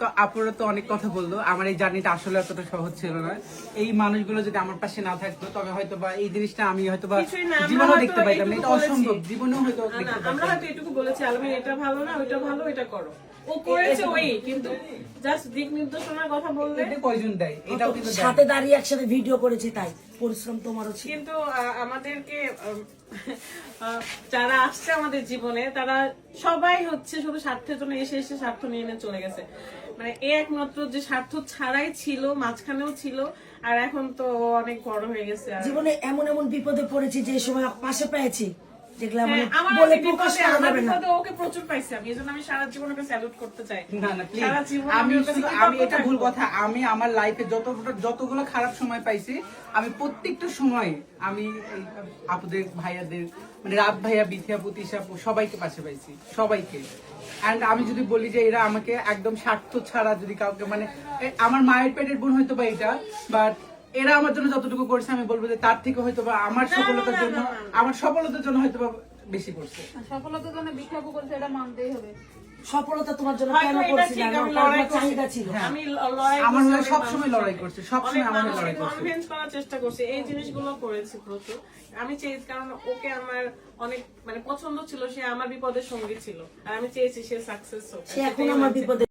তো আপুরা তো অনেক কথা বলল। আমার এই জার্নিটা আসলে এতটা সহজ ছিল না। এই মানুষগুলো যদি আমার পাশে না থাকতো তবে হয়তো বা এই জিনিসটা আমি হয়তো বা জীবনেও দেখতে পাইতাম না। এটা অসম্ভব জীবনেও হয়তো আমরা হয়তো এটুকু বলেছি আলমিন এটা ভালো না ওইটা ভালো এটা করো। ও করেছে ওই কিন্তু জাস্ট দিক নির্দেশনার কথা বললে কয়জন দেয়? এটাও কিন্তু সাথে দাঁড়িয়ে একসাথে ভিডিও করেছি তাই। পরিশ্রম তোমারও ছিল কিন্তু আমাদেরকে যারা আসছে আমাদের জীবনে তারা সবাই হচ্ছে শুধু স্বার্থের জন্য এসে এসে স্বার্থ নিয়ে নিয়ে চলে গেছে। মানে এ একমাত্র যে স্বার্থ ছাড়াই ছিল মাঝখানেও ছিল আর এখন তো অনেক বড় হয়ে গেছে জীবনে এমন এমন বিপদে পড়েছি যে সময় পাশে পেয়েছি। যেগুলো আমার বলে প্রকাশ করা যাবে না। ওকে প্রচুর পাইছি আমি এই আমি সারা জীবন ওকে স্যালুট করতে চাই। না না please, আমি ওর কাছে শুধু কৃতজ্ঞ আমি এটা ভুল কথা আমি আমার লাইফে যত যতগুলো খারাপ সময় পাইছি আমি প্রত্যেকটা সময় আমি আপুদের ভাইয়াদের মানে রাত ভাইয়া বিথিয়া পুতিসা সবাইকে পাশে পাইছি সবাইকে। অ্যান্ড আমি যদি বলি যে এরা আমাকে একদম স্বার্থ ছাড়া যদি কাউকে মানে আমার মায়ের পেটের বোন হয়তো বা এটা বাট এরা আমার জন্য যতটুকু করছে আমি বলব যে তার থেকে হয়তো বা আমার সফলতার জন্য আমার সফলতার জন্য হয়তো বা বেশি করছে। সফলতার জন্য বিখ্যাত করেছে এটা মানতেই হবে। সফলতা তোমার জন্য কেন করছি আমি কারণ লড়াই তোমার চাহিদা ছিল। আমি লড়াই আমার করছি, হয়ে অনেক সবসময় মানুষের লড়াই সাথে। করছে, সবসময় আমার লড়াই করছে। convince করার চেষ্টা করছি। এই জিনিসগুলো করেছি প্রচুর। আমি চেয়েছি কারণ ওকে আমার অনেক মানে পছন্দ ছিল সে আমার বিপদের সঙ্গী ছিল। আর আমি চেয়েছি সে সাকসেস হোক। সে এখন আমার বিপদে